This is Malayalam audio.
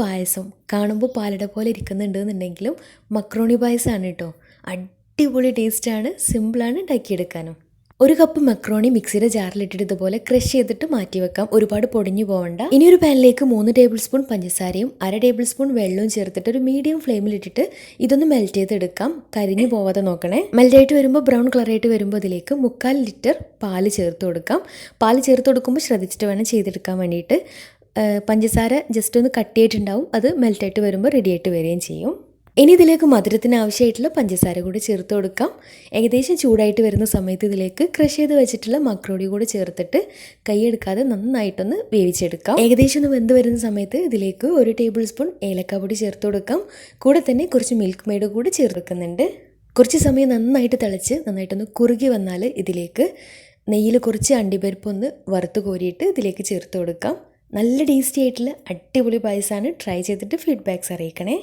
പായസം കാണുമ്പോൾ പാലട പോലെ ഇരിക്കുന്നുണ്ട് എന്നുണ്ടെങ്കിലും മക്രോണി പായസമാണ് കേട്ടോ അടിപൊളി ടേസ്റ്റാണ് സിമ്പിളാണ് ഉണ്ടാക്കിയെടുക്കാനും. ഒരു കപ്പ് മക്രോണി മിക്സിയുടെ ജാറിലിട്ടിട്ട് ഇതുപോലെ ക്രഷ് ചെയ്തിട്ട് മാറ്റി വെക്കാം. ഒരുപാട് പൊടിഞ്ഞു പോകണ്ട ഇനി ഒരു പാനിലേക്ക് മൂന്ന് ടേബിൾ സ്പൂൺ പഞ്ചസാരയും അര ടേബിൾ സ്പൂൺ വെള്ളവും ചേർത്തിട്ട് ഒരു മീഡിയം ഫ്ലെയിമിലിട്ടിട്ട് ഇതൊന്ന് മെൽറ്റ് ചെയ്തെടുക്കാം. കരിഞ്ഞു പോവാതെ നോക്കണേ. മെൽറ്റായിട്ട് വരുമ്പോൾ ബ്രൗൺ കളറായിട്ട് വരുമ്പോൾ അതിലേക്ക് മുക്കാൽ ലിറ്റർ പാൽ ചേർത്ത് കൊടുക്കാം. പാൽ ചേർത്ത് കൊടുക്കുമ്പോൾ ശ്രദ്ധിച്ചിട്ട് വേണം ചെയ്തെടുക്കാൻ വേണ്ടിയിട്ട്. പഞ്ചസാര ജസ്റ്റ് ഒന്ന് കട്ടിയായിട്ടുണ്ടാവും അത് മെൽറ്റായിട്ട് വരുമ്പോൾ റെഡി ആയിട്ട് വരികയും ചെയ്യും. ഇനി ഇതിലേക്ക് മധുരത്തിന് ആവശ്യമായിട്ടുള്ള പഞ്ചസാര കൂടി ചേർത്ത് കൊടുക്കാം. ഏകദേശം ചൂടായിട്ട് വരുന്ന സമയത്ത് ഇതിലേക്ക് ക്രഷ് ചെയ്ത് വെച്ചിട്ടുള്ള മക്രോടി കൂടി ചേർത്തിട്ട് കൈയെടുക്കാതെ നന്നായിട്ടൊന്ന് വേവിച്ചെടുക്കാം. ഏകദേശം ഒന്ന് വെന്ത് വരുന്ന സമയത്ത് ഇതിലേക്ക് ഒരു ടേബിൾ സ്പൂൺ ഏലക്ക പൊടി ചേർത്ത് കൊടുക്കാം. കൂടെ തന്നെ കുറച്ച് മിൽക്ക് മെയ്ഡ് കൂടി ചേർക്കുന്നുണ്ട് കുറച്ച് സമയം നന്നായിട്ട് തിളച്ച് നന്നായിട്ടൊന്ന് കുറുകി വന്നാൽ ഇതിലേക്ക് നെയ്യിൽ കുറച്ച് അണ്ടിപ്പരിപ്പ് ഒന്ന് വറുത്ത് കോരിയിട്ട് ഇതിലേക്ക് ചേർത്ത് കൊടുക്കാം. നല്ല ടേസ്റ്റി ആയിട്ടുള്ള അടിപൊളി പായസമാണ്. ട്രൈ ചെയ്തിട്ട് ഫീഡ്ബാക്ക്സ് അറിയിക്കണേ.